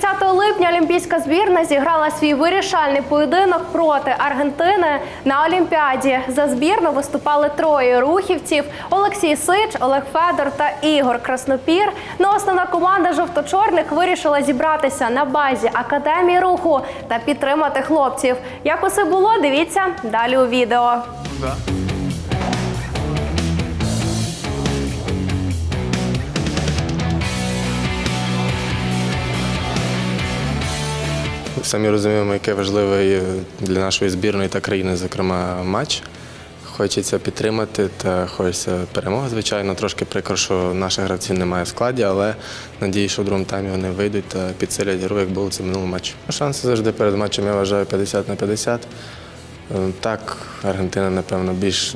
30 липня олімпійська збірна зіграла свій вирішальний поєдинок проти Аргентини на Олімпіаді. За збірну виступали троє рухівців: Олексій Сич, Олег Федор та Ігор Краснопір. Ну, основна команда жовто-чорних вирішила зібратися на базі академії руху та підтримати хлопців. Як усе було, дивіться далі у відео. Самі розуміємо, який важливий для нашої збірної та країни, зокрема, матч. Хочеться підтримати та хочеться перемоги. Звичайно, трошки прикро, що наших гравців немає в складі, але надію, що в другому таймі вони вийдуть та підсилять гру, як було це в минулому матчі. Шанси завжди перед матчем, я вважаю, 50 на 50. Е, Так, Аргентина, напевно, більш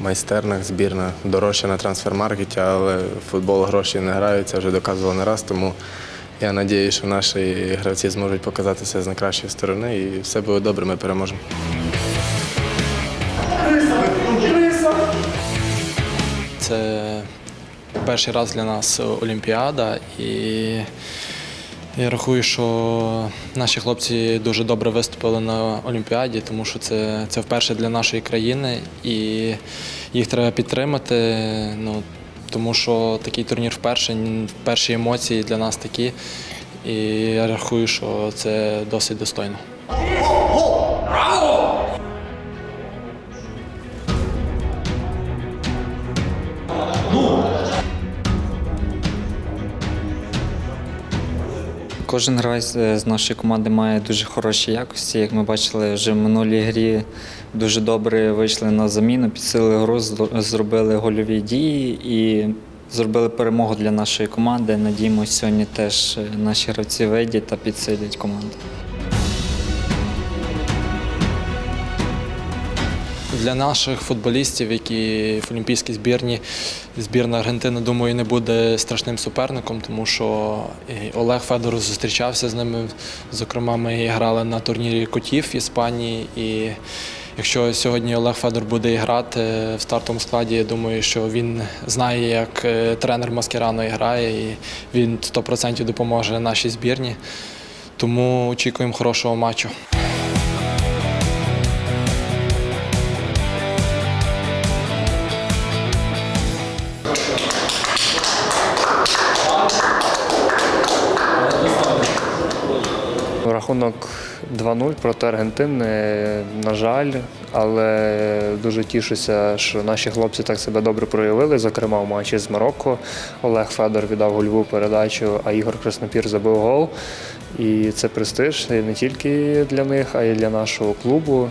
майстерна збірна, дорожча на трансфер-маркеті, але футбол гроші не грають, це вже доказувало не раз. Тому я сподіваюся, що наші гравці зможуть показатися з найкращої сторони і все буде добре, ми переможемо. Це перший раз для нас Олімпіада, і я рахую, що наші хлопці дуже добре виступили на Олімпіаді, тому що це, це вперше для нашої країни, і їх треба підтримати. Ну, тому що такий турнір вперше, перші емоції для нас такі. І я рахую, що це досить достойно. Кожен гравець е, з нашої команди має дуже хороші якості. Як ми бачили, вже в минулій грі дуже добре вийшли на заміну, підсилили гру, зробили гольові дії і зробили перемогу для нашої команди. Надіємося, сьогодні теж е, наші гравці вийдуть та підсилять команду. Для наших футболістів, які в олімпійській збірні, збірна Аргентини, думаю, не буде страшним суперником, тому що Олег Федоров зустрічався з ними. Зокрема, ми грали на турнірі котів в Іспанії. І якщо сьогодні Олег Федор буде грати в стартовому складі, я думаю, що він знає, як е, тренер Маскерано грає, і він 100% допоможе нашій збірні. Тому очікуємо хорошого матчу. Рахунок 2-0 проти Аргентини, на жаль, але дуже тішуся, що наші хлопці так себе добре проявили, зокрема в матчі з Марокко. Олег Федор віддав гольову передачу, а Ігор Краснопір забив гол. І це престиж не тільки для них, а й для нашого клубу.